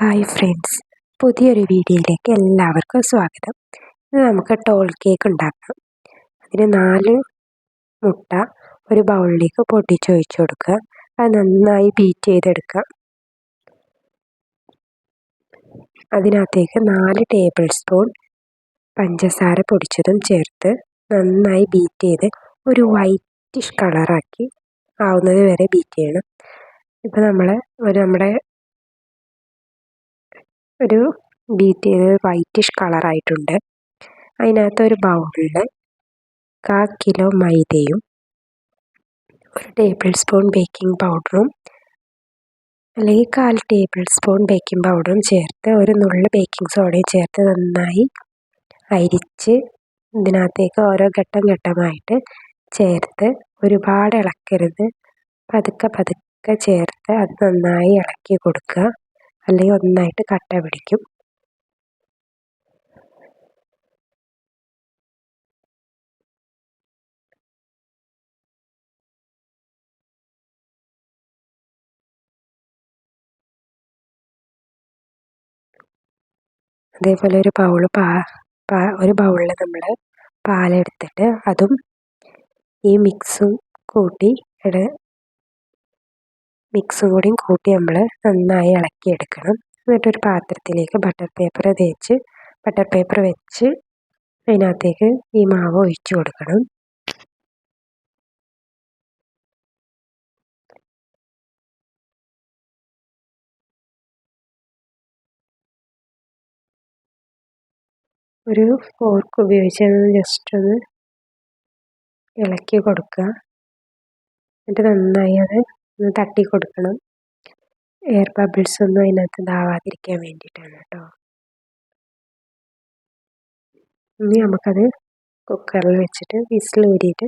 Hi friends പുതിയൊരു വീഡിയോയിലേക്ക് എല്ലാവർക്കും സ്വാഗതം. ഇന്ന് നമുക്ക് ടോൾ കേക്ക് ഉണ്ടാക്കാം. അതിന് നാല് മുട്ട ഒരു ബൗളിലേക്ക് പൊട്ടിച്ചൊഴിച്ച് കൊടുക്കുക. അത് നന്നായി ബീറ്റ് ചെയ്തെടുക്കുക അതിനകത്തേക്ക് നാല് ടേബിൾ സ്പൂൺ പഞ്ചസാര പൊടിച്ചതും ചേർത്ത് നന്നായി ബീറ്റ് ചെയ്ത് ഒരു വൈറ്റിഷ് കളറാക്കി ആവുന്നത് വരെ ബീറ്റ് ചെയ്യണം. ഇപ്പോൾ നമ്മൾ ഒരു നമ്മുടെ ഒരു ബീറ്റ് ചെയ്ത് വൈറ്റിഷ് കളറായിട്ടുണ്ട് അതിനകത്ത് ഒരു ബൗളിൽ കാ കിലോ മൈദയും ഒരു ടേബിൾ സ്പൂൺ ബേക്കിംഗ് പൗഡറും അല്ലെങ്കിൽ കാൽ ടേബിൾ സ്പൂൺ ബേക്കിംഗ് പൗഡറും ചേർത്ത് ഒരു നുള്ളു ബേക്കിംഗ് സോഡയും ചേർത്ത് നന്നായി അരിച്ച് ഇതിനകത്തേക്ക് ഓരോ ഘട്ടം ഘട്ടമായിട്ട് ചേർത്ത് ഒരുപാട് ഇളക്കരുത്. പതുക്കെ പതുക്കെ ചേർത്ത് അത് നന്നായി ഇളക്കി കൊടുക്കുക. അല്ലെങ്കിൽ ഒന്നായിട്ട് കട്ട പിടിക്കും. അതേപോലെ ഒരു ബൗൾ പാ ഒരു ബൗളിൽ നമ്മൾ പാലെടുത്തിട്ട് അതും ഈ മിക്സും കൂട്ടി ഇട മിക്സും കൂടിയും കൂട്ടി നമ്മൾ നന്നായി ഇളക്കിയെടുക്കണം. എന്നിട്ടൊരു പാത്രത്തിലേക്ക് ബട്ടർ പേപ്പർ തേച്ച് ബട്ടർ പേപ്പർ വെച്ച് അതിനകത്തേക്ക് ഈ മാവ് ഒഴിച്ചു കൊടുക്കണം. ഒരു ഫോർക്ക് ഉപയോഗിച്ച് ജസ്റ്റ് ഒന്ന് ഇളക്കി കൊടുക്കുക. എന്നിട്ട് നന്നായി അത് ഒന്ന് തട്ടി കൊടുക്കണം. എയർ ബബിൾസ് ഒന്നും അതിനകത്ത് ഇതാവാതിരിക്കാൻ വേണ്ടിയിട്ടാണ് കേട്ടോ. ഇനി നമുക്കത് കുക്കറിൽ വെച്ചിട്ട് വിസിൽ ഊരിയിട്ട്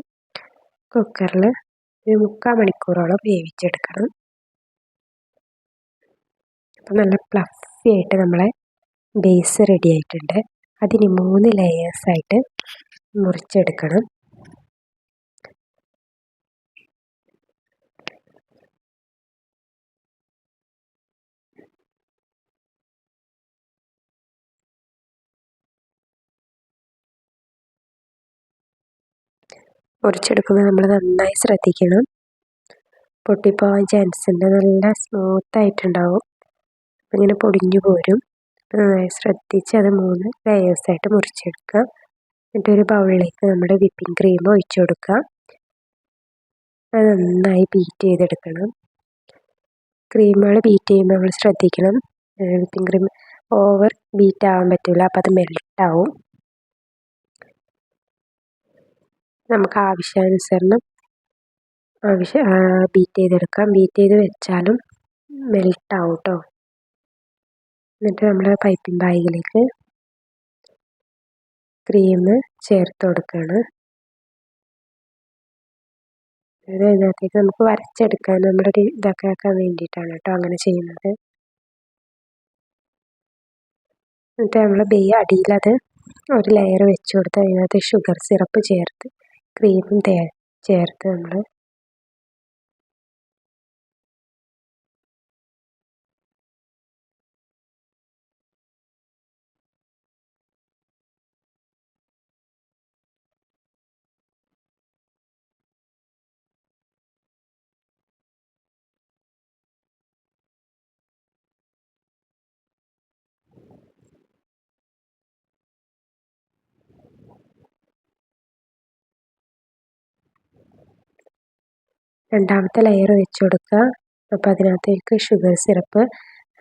കുക്കറിൽ ഒരു മുക്കാൽ മണിക്കൂറോളം വേവിച്ചെടുക്കണം. അപ്പം നല്ല ഫ്ലഫി ആയിട്ട് നമ്മളെ ബേസ് റെഡി ആയിട്ടുണ്ട്. അതിന് മൂന്ന് ലെയേഴ്സായിട്ട് മുറിച്ചെടുക്കണം. മുറിച്ചെടുക്കുമ്പോൾ നമ്മൾ നന്നായി ശ്രദ്ധിക്കണം. പൊട്ടിപ്പോവാൻ ചാൻസ് ഉണ്ട് നല്ല സ്മൂത്ത് ആയിട്ടുണ്ടാവും ഇങ്ങനെ പൊടിഞ്ഞു പോരും. നന്നായി ശ്രദ്ധിച്ച് അത് മൂന്ന് ലെയേഴ്സായിട്ട് മുറിച്ചെടുക്കുക. എന്നിട്ട് ഒരു ബൗളിലേക്ക് നമ്മുടെ വിപ്പിംഗ് ക്രീം ഒഴിച്ചു കൊടുക്കുക. അത് നന്നായി ബീറ്റ് ചെയ്തെടുക്കണം. ക്രീമുകൾ ബീറ്റ് ചെയ്യുമ്പോൾ നമ്മൾ ശ്രദ്ധിക്കണം. വിപ്പിംഗ് ക്രീം ഓവർ ബീറ്റ് ആവാൻ പറ്റില്ല അപ്പോൾ അത് മെൽട്ടാവും നമുക്ക് ആവശ്യാനുസരണം ആവശ്യ ബീറ്റ് ചെയ്തെടുക്കാം. ബീറ്റ് ചെയ്ത് വെച്ചാലും മെൽട്ടാവും കേട്ടോ എന്നിട്ട് നമ്മൾ പൈപ്പിംഗ് ബാഗിലേക്ക് ക്രീം ചേർത്ത് കൊടുക്കുകയാണ് അത് അതിനകത്തേക്ക് നമുക്ക് വരച്ചെടുക്കാൻ നമ്മുടെ ഇതൊക്കെ ആക്കാൻ വേണ്ടിയിട്ടാണ് കേട്ടോ അങ്ങനെ ചെയ്യുന്നത്. എന്നിട്ട് നമ്മൾ ബേ അടിയിലത് ഒരു ലെയർ വെച്ച് കൊടുത്ത് അതിനകത്ത് ഷുഗർ സിറപ്പ് ചേർത്ത് ക്രീമും തേ ചേർത്ത് നമ്മൾ രണ്ടാമത്തെ ലെയർ വെച്ച് കൊടുക്കുക. അപ്പോൾ അതിനകത്തേക്ക് ഷുഗർ സിറപ്പ്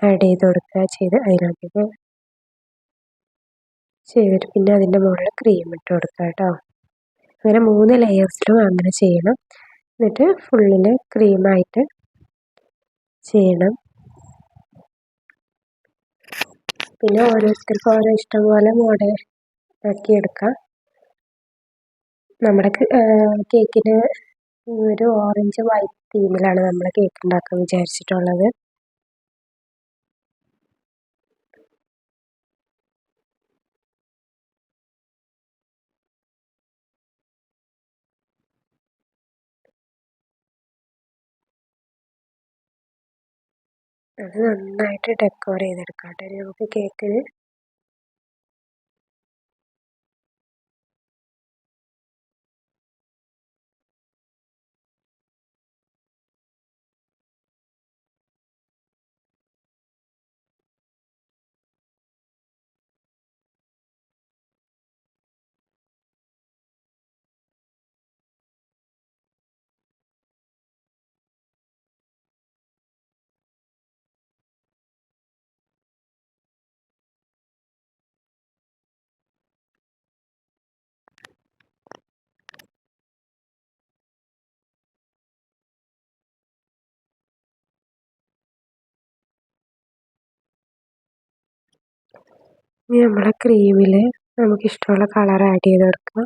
ആഡ് ചെയ്ത് കൊടുക്കുക. ചെയ്ത് അതിനകത്തേക്ക് ചെയ്തിട്ട് പിന്നെ അതിന്റെ മുകളിൽ ക്രീം ഇട്ട് കൊടുക്കുക കേട്ടോ. അങ്ങനെ മൂന്ന് ലെയേഴ്സിലും അങ്ങനെ ചെയ്യണം. എന്നിട്ട് ഫുള്ളിൽ ക്രീമായിട്ട് ചെയ്യണം. പിന്നെ ഓരോരുത്തർക്കും ഓരോ ഇഷ്ടം പോലെ മോഡൽ ആക്കിയെടുക്കാം നമ്മുടെ കേക്കിന് ഒരു ഓറഞ്ച് വൈറ്റ് തീമിലാണ് നമ്മൾ കേക്ക് ഉണ്ടാക്കാൻ വിചാരിച്ചിട്ടുള്ളത്. അത് നന്നായിട്ട് ഡെക്കോർ ചെയ്തെടുക്കാം കേട്ടോ നമുക്ക് കേക്കിന് ഇനി നമ്മളെ ക്രീമിൽ നമുക്ക് ഇഷ്ടമുള്ള കളർ ആഡ് ചെയ്ത് കൊടുക്കാം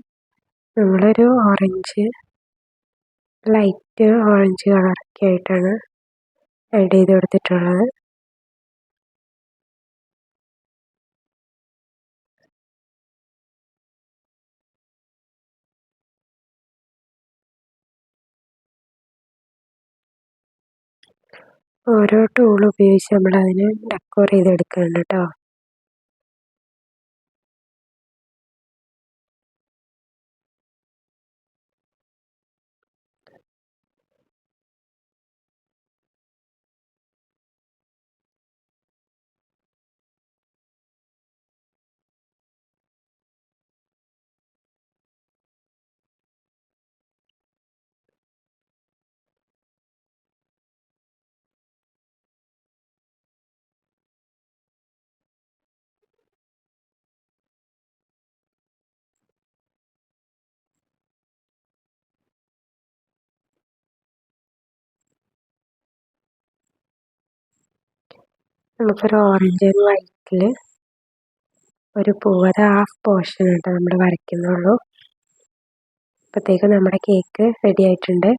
നമ്മളൊരു ഓറഞ്ച് ലൈറ്റ് ഓറഞ്ച് കളറൊക്കെ ആയിട്ടാണ് ആഡ് ചെയ്ത് കൊടുത്തിട്ടുള്ളത് ഓരോ ടൂൾ ഉപയോഗിച്ച് നമ്മൾ അതിനെ ഡെക്കോർ ചെയ്തെടുക്കുന്നുണ്ട് കേട്ടോ. നമുക്കൊരു ഓറഞ്ച് ആൻഡ് ഒരു പൂവ് അത് ഹാഫ് പോർഷൻ ഉണ്ട് നമ്മൾ വരയ്ക്കുന്നുള്ളൂ അപ്പോഴത്തേക്കും നമ്മുടെ കേക്ക് റെഡി ആയിട്ടുണ്ട്.